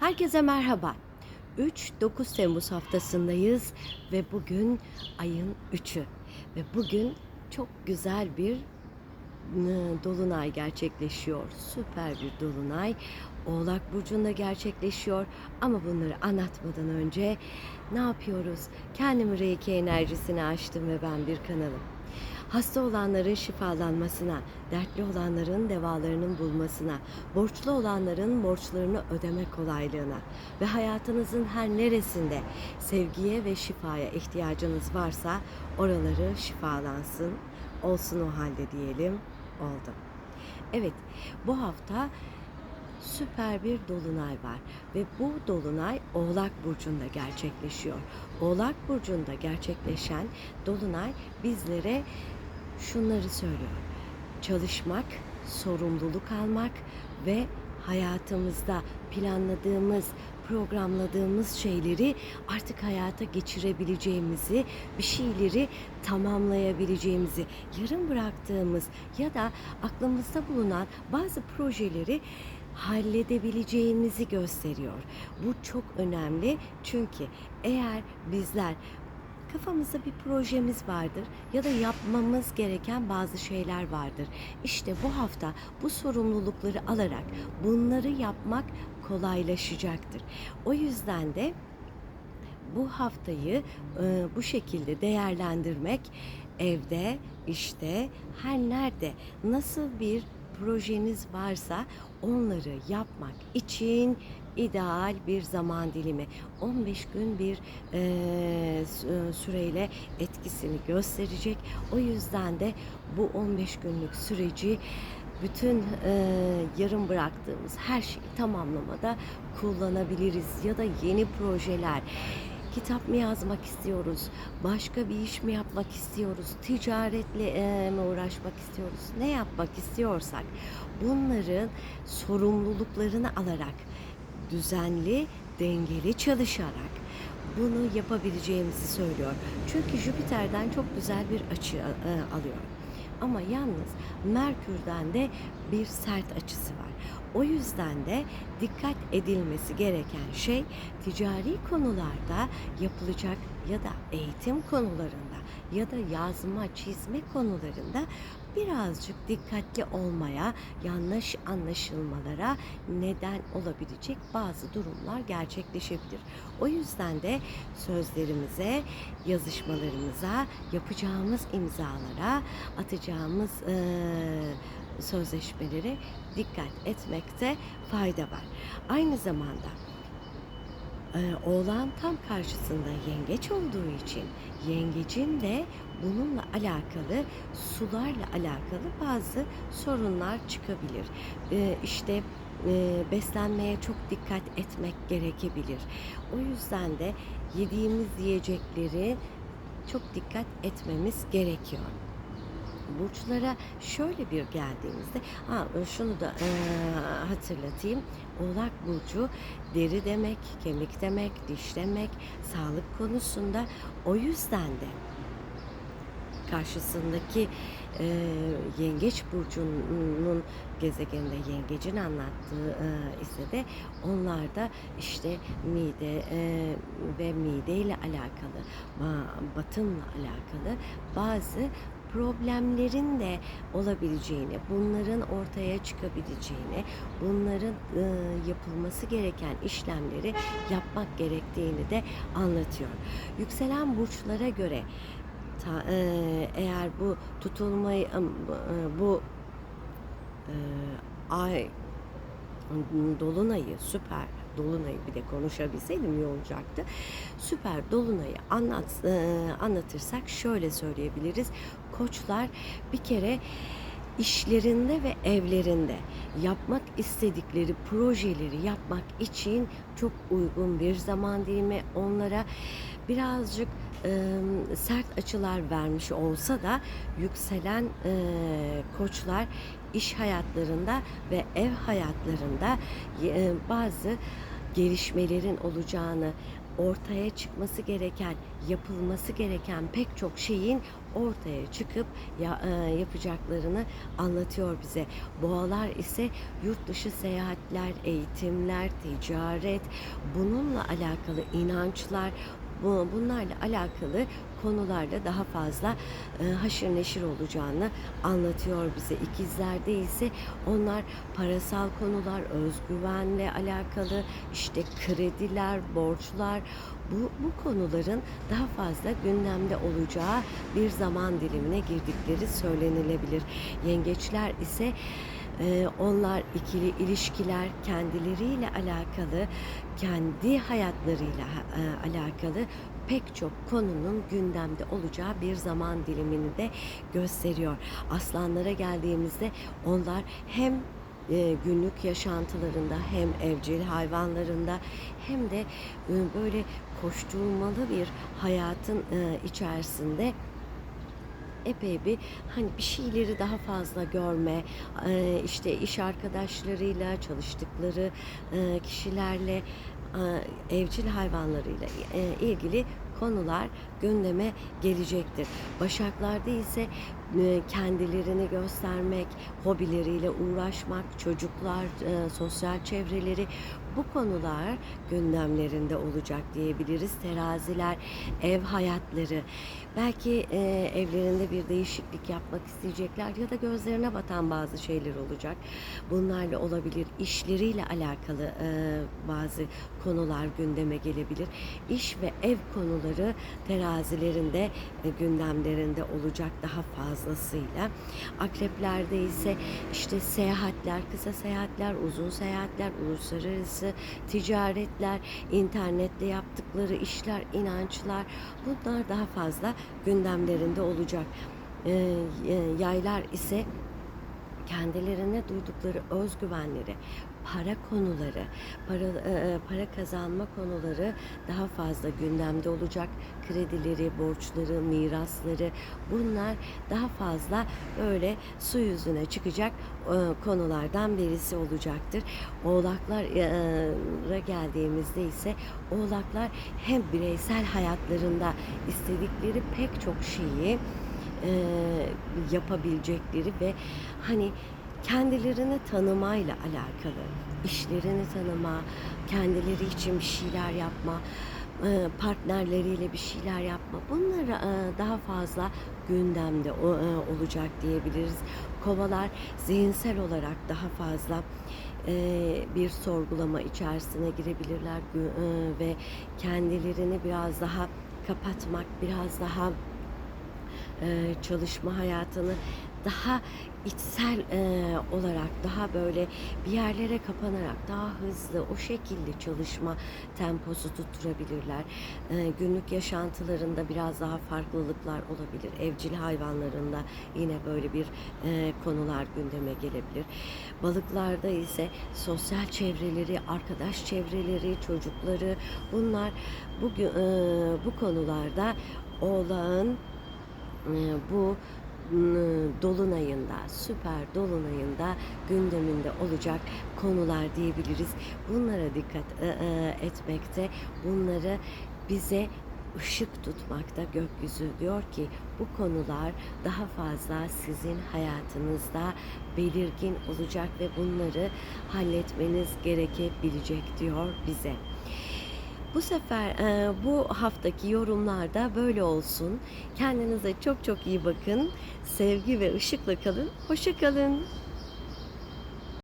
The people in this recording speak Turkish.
Herkese merhaba. 3-9 Temmuz haftasındayız ve bugün ayın 3'ü. Ve bugün çok güzel bir e, dolunay gerçekleşiyor. Süper bir dolunay. Oğlak Burcu'nda gerçekleşiyor. Ama bunları anlatmadan önce ne yapıyoruz? Kendimi Reiki enerjisine açtım ve ben bir kanalım. Hasta olanların şifalanmasına, dertli olanların devalarının bulmasına, borçlu olanların borçlarını ödeme kolaylığına ve hayatınızın her neresinde sevgiye ve şifaya ihtiyacınız varsa oraları şifalansın, olsun o halde diyelim, oldu. Evet, bu hafta süper bir dolunay var ve bu dolunay Oğlak burcunda gerçekleşiyor. Oğlak burcunda gerçekleşen dolunay bizlere şunları söylüyor. Çalışmak, sorumluluk almak ve hayatımızda planladığımız, programladığımız şeyleri artık hayata geçirebileceğimizi, bir şeyleri tamamlayabileceğimizi, yarım bıraktığımız ya da aklımızda bulunan bazı projeleri halledebileceğimizi gösteriyor. Bu çok önemli çünkü eğer bizler kafamızda bir projemiz vardır ya da yapmamız gereken bazı şeyler vardır. İşte bu hafta bu sorumlulukları alarak bunları yapmak kolaylaşacaktır. O yüzden de bu haftayı e, bu şekilde değerlendirmek evde, işte, her nerede nasıl bir projeniz varsa onları yapmak için ideal bir zaman dilimi. 15 gün bir e, sü- süreyle etkisini gösterecek. O yüzden de bu 15 günlük süreci bütün e, yarım bıraktığımız her şeyi tamamlamada kullanabiliriz ya da yeni projeler kitap mı yazmak istiyoruz başka bir iş mi yapmak istiyoruz ticaretle e, mi uğraşmak istiyoruz ne yapmak istiyorsak bunların sorumluluklarını alarak düzenli dengeli çalışarak bunu yapabileceğimizi söylüyor. Çünkü Jüpiter'den çok güzel bir açı e, alıyor. Ama yalnız Merkür'den de bir sert açısı var. O yüzden de dikkat edilmesi gereken şey ticari konularda yapılacak ya da eğitim konularında ya da yazma, çizme konularında birazcık dikkatli olmaya, yanlış anlaşılmalara neden olabilecek bazı durumlar gerçekleşebilir. O yüzden de sözlerimize, yazışmalarımıza, yapacağımız imzalara, atacağımız eee sözleşmelere dikkat etmekte fayda var. Aynı zamanda oğlan tam karşısında yengeç olduğu için yengecin de bununla alakalı sularla alakalı bazı sorunlar çıkabilir. Ee, işte e, beslenmeye çok dikkat etmek gerekebilir. O yüzden de yediğimiz yiyecekleri çok dikkat etmemiz gerekiyor burçlara şöyle bir geldiğimizde ha şunu da e, hatırlatayım. Oğlak burcu deri demek, kemik demek, diş demek, sağlık konusunda o yüzden de karşısındaki e, yengeç burcunun gezegeninde yengecin anlattığı e, ise de onlarda işte mide e, ve mide ile alakalı ba- batınla alakalı bazı problemlerin de olabileceğini, bunların ortaya çıkabileceğini, bunların e, yapılması gereken işlemleri yapmak gerektiğini de anlatıyor. Yükselen burçlara göre ta- e, eğer bu tutulmayı e, bu e, ay dolunayı süper dolunayı bir de konuşabilseydim iyi olacaktı. Süper dolunayı anlat e, anlatırsak şöyle söyleyebiliriz. Koçlar bir kere işlerinde ve evlerinde yapmak istedikleri projeleri yapmak için çok uygun bir zaman dilimi. Onlara birazcık e, sert açılar vermiş olsa da yükselen e, koçlar iş hayatlarında ve ev hayatlarında e, bazı gelişmelerin olacağını, ortaya çıkması gereken, yapılması gereken pek çok şeyin ortaya çıkıp e, yapacaklarını anlatıyor bize. Boğalar ise yurt dışı seyahatler, eğitimler, ticaret, bununla alakalı inançlar, bunlarla alakalı konularla daha fazla e, haşır neşir olacağını anlatıyor bize. İkizlerde ise onlar parasal konular, özgüvenle alakalı, işte krediler, borçlar, bu, bu konuların daha fazla gündemde olacağı bir zaman dilimine girdikleri söylenilebilir. Yengeçler ise e, onlar ikili ilişkiler kendileriyle alakalı, kendi hayatlarıyla e, alakalı pek çok konunun gündemde olacağı bir zaman dilimini de gösteriyor. Aslanlara geldiğimizde onlar hem e, günlük yaşantılarında hem evcil hayvanlarında hem de e, böyle koşturmalı bir hayatın içerisinde epey bir hani bir şeyleri daha fazla görme, işte iş arkadaşlarıyla, çalıştıkları kişilerle, evcil hayvanlarıyla ilgili konular gündeme gelecektir. Başaklarda ise kendilerini göstermek, hobileriyle uğraşmak, çocuklar, sosyal çevreleri bu konular gündemlerinde olacak diyebiliriz. Teraziler, ev hayatları, belki evlerinde bir değişiklik yapmak isteyecekler ya da gözlerine batan bazı şeyler olacak. Bunlarla olabilir. İşleriyle alakalı bazı konular gündeme gelebilir. İş ve ev konuları terazilerinde gündemlerinde olacak daha fazlasıyla. Akreplerde ise işte seyahatler, kısa seyahatler, uzun seyahatler, uluslararası ticaretler, internette yaptıkları işler, inançlar bunlar daha fazla gündemlerinde olacak. Ee, e, yaylar ise kendilerine duydukları özgüvenleri, para konuları, para e, para kazanma konuları daha fazla gündemde olacak. Kredileri, borçları, mirasları bunlar daha fazla böyle su yüzüne çıkacak e, konulardan birisi olacaktır. Oğlaklara geldiğimizde ise oğlaklar hem bireysel hayatlarında istedikleri pek çok şeyi e, yapabilecekleri ve hani kendilerini tanımayla alakalı, işlerini tanıma, kendileri için bir şeyler yapma, e, partnerleriyle bir şeyler yapma. Bunları e, daha fazla gündemde e, olacak diyebiliriz. Kovalar zihinsel olarak daha fazla bir sorgulama içerisine girebilirler. Ve kendilerini biraz daha kapatmak, biraz daha çalışma hayatını daha içsel e, olarak daha böyle bir yerlere kapanarak daha hızlı o şekilde çalışma temposu tutturabilirler. E, günlük yaşantılarında biraz daha farklılıklar olabilir. Evcil hayvanlarında yine böyle bir e, konular gündeme gelebilir. Balıklarda ise sosyal çevreleri, arkadaş çevreleri, çocukları bunlar bugün e, bu konularda oğlağın e, bu dolunayında, süper dolunayında gündeminde olacak konular diyebiliriz. Bunlara dikkat etmekte, bunları bize ışık tutmakta gökyüzü diyor ki bu konular daha fazla sizin hayatınızda belirgin olacak ve bunları halletmeniz gerekebilecek diyor bize. Bu sefer e, bu haftaki yorumlarda böyle olsun. Kendinize çok çok iyi bakın. Sevgi ve ışıkla kalın. Hoşça kalın.